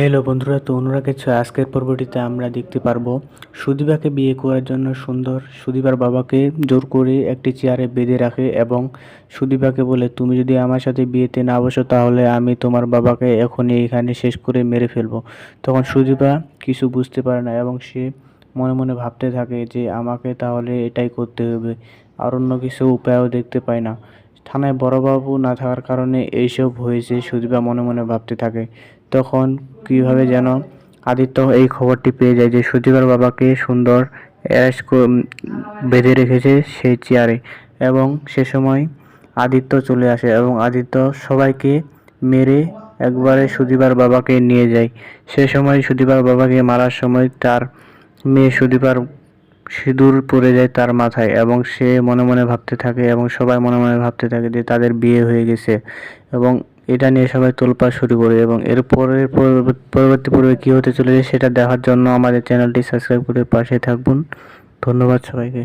Hello বন্ধুরা, তো অনুরাগের ছোঁয়া আজকের পর্বটিতে আমরা দেখতে পারব সুদীপাকে বিয়ে করার জন্য সুন্দর সুদীপার বাবাকে জোর করে একটি চেয়ারে বেঁধে রাখে এবং সুদীপাকে বলে, তুমি যদি আমার সাথে বিয়েতে না বসো তাহলে আমি তোমার বাবাকে এখনই এখানে শেষ করে মেরে ফেলব। তখন সুদীপা কিছু বুঝতে পারে না এবং সে মনে মনে ভাবতে থাকে যে, আমাকে তাহলে এটাই করতে হবে। আর অন্য কিছু উপায়ও দেখতে পায় না। থানায় বড়বাবু না থাকার কারণে এইসব হয়েছে সুদীপা মনে মনে ভাবতে থাকে। তখন কীভাবে যেন আদিত্য এই খবরটি পেয়ে যায় যে সুদীপার বাবাকে সুন্দর অ্যারেস্ট বেঁধে রেখেছে সেই চেয়ারে এবং সে সময় আদিত্য চলে আসে এবং আদিত্য সবাইকে মেরে একবারে সুদীপার বাবাকে নিয়ে যায়। সে সময় সুদীপার বাবাকে মারার সময় তার মেয়ে সুদীপার সিঁদুর পড়ে যায় তার মাথায় এবং সে মনে মনে ভাবতে থাকে এবং সবাই মনে মনে ভাবতে থাকে যে তাদের বিয়ে হয়ে গেছে এবং এটা নিয়ে সবাই তোলপা শুরু করে এবং এর পরের পরবর্তী পর্বে কী হতে চলেছে সেটা দেখার জন্য আমাদের চ্যানেলটি সাবস্ক্রাইব করে পাশে থাকবেন। ধন্যবাদ সবাইকে।